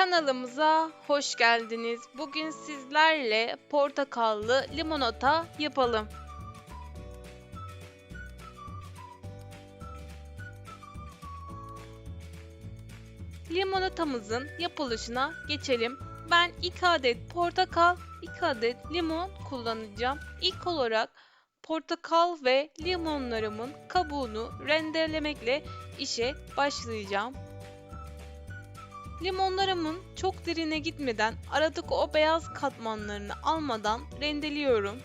Kanalımıza hoş geldiniz. Bugün sizlerle portakallı limonata yapalım. Limonatamızın yapılışına geçelim. Ben 2 adet portakal, 2 adet limon kullanacağım. İlk olarak portakal ve limonlarımın kabuğunu rendelemekle işe başlayacağım. Limonlarımın çok derine gitmeden aradaki o beyaz katmanlarını almadan rendeliyorum.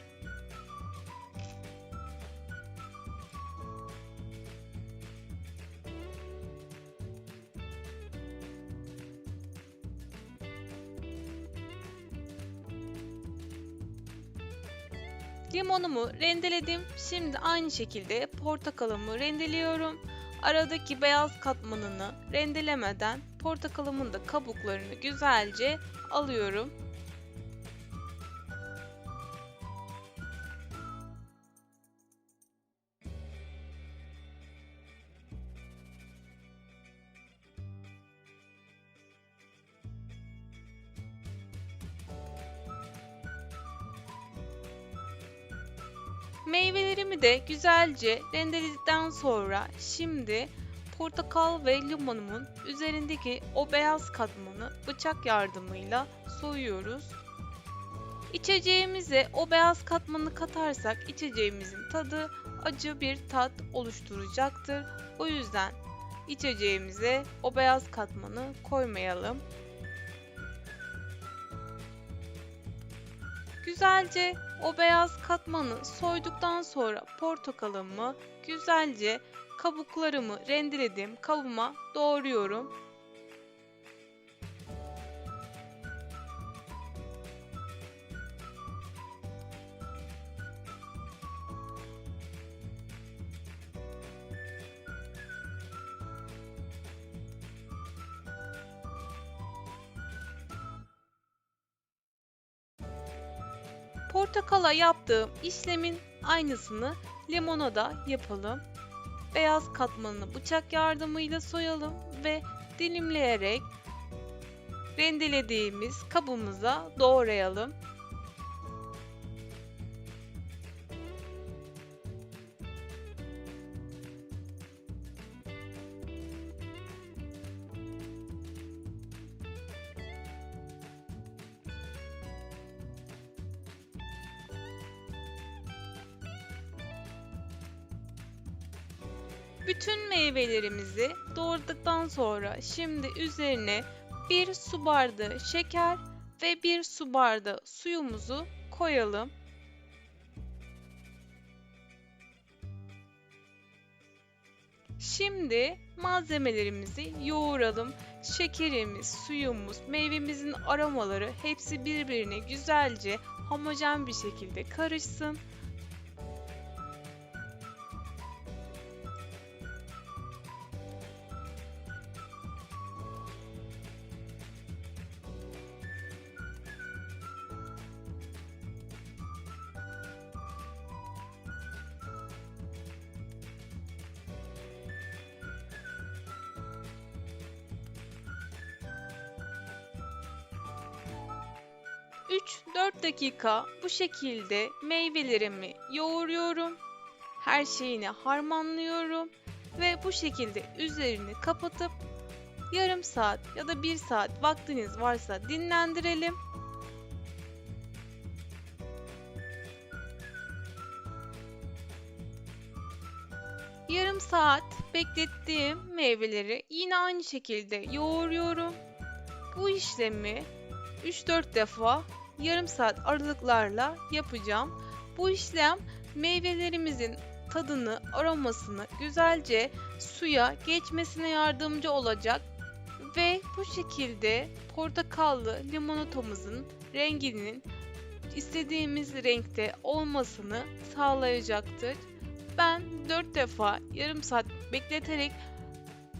Limonumu rendeledim. Şimdi aynı şekilde portakalımı rendeliyorum. Aradaki beyaz katmanını rendelemeden portakalımın da kabuklarını güzelce alıyorum. Meyvelerimi de güzelce rendeledikten sonra şimdi portakal ve limonumun üzerindeki o beyaz katmanı bıçak yardımıyla soyuyoruz. İçeceğimize o beyaz katmanı katarsak içeceğimizin tadı acı bir tat oluşturacaktır. O yüzden içeceğimize o beyaz katmanı koymayalım. Güzelce o beyaz katmanı soyduktan sonra portakalımı güzelce kabuklarımı rendeledim kabıma doğruyorum. Portakala yaptığım işlemin aynısını limona da yapalım. Beyaz katmanını bıçak yardımıyla soyalım ve dilimleyerek rendelediğimiz kabımıza doğrayalım. Bütün meyvelerimizi doğradıktan sonra şimdi üzerine bir su bardağı şeker ve bir su bardağı suyumuzu koyalım. Şimdi malzemelerimizi yoğuralım. Şekerimiz, suyumuz, meyvemizin aromaları hepsi birbirine güzelce homojen bir şekilde karışsın. Üç 4 dakika bu şekilde meyvelerimi yoğuruyorum. Her şeyini harmanlıyorum ve bu şekilde üzerini kapatıp yarım saat ya da bir saat vaktiniz varsa dinlendirelim. Yarım saat beklettiğim meyveleri yine aynı şekilde yoğuruyorum. Bu işlemi 3-4 defa yarım saat aralıklarla yapacağım. Bu işlem meyvelerimizin tadını, aromasını güzelce suya geçmesine yardımcı olacak ve bu şekilde portakallı limonatamızın renginin istediğimiz renkte olmasını sağlayacaktır. Ben 4 defa yarım saat bekleterek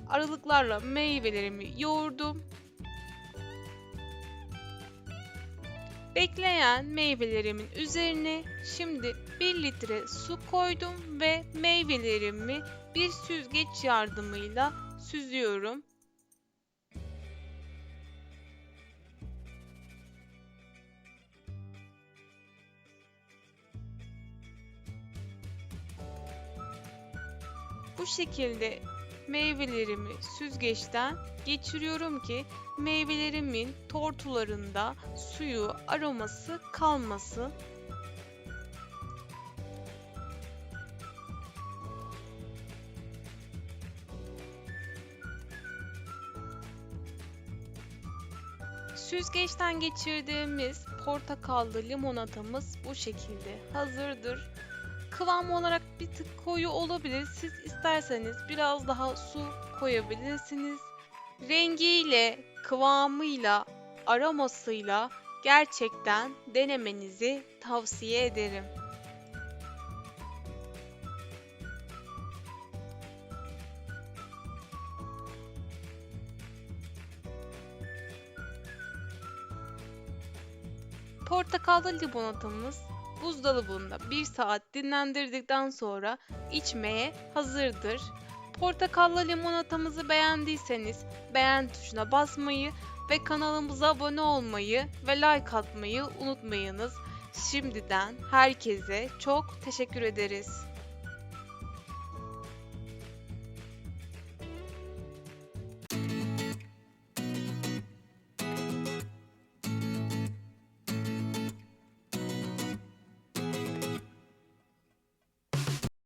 aralıklarla meyvelerimi yoğurdum. Bekleyen meyvelerimin üzerine şimdi 1 litre su koydum ve meyvelerimi bir süzgeç yardımıyla süzüyorum. Bu şekilde meyvelerimi süzgeçten geçiriyorum ki meyvelerimin tortularında suyu, aroması kalmasın. Süzgeçten geçirdiğimiz portakallı limonatamız bu şekilde hazırdır. Kıvam olarak bir tık koyu olabilir. Siz isterseniz biraz daha su koyabilirsiniz. Rengiyle, kıvamıyla, aromasıyla gerçekten denemenizi tavsiye ederim. Portakallı limonatamız buzdolabında 1 saat dinlendirdikten sonra içmeye hazırdır. Portakallı limonatamızı beğendiyseniz beğen tuşuna basmayı ve kanalımıza abone olmayı ve like atmayı unutmayınız. Şimdiden herkese çok teşekkür ederiz.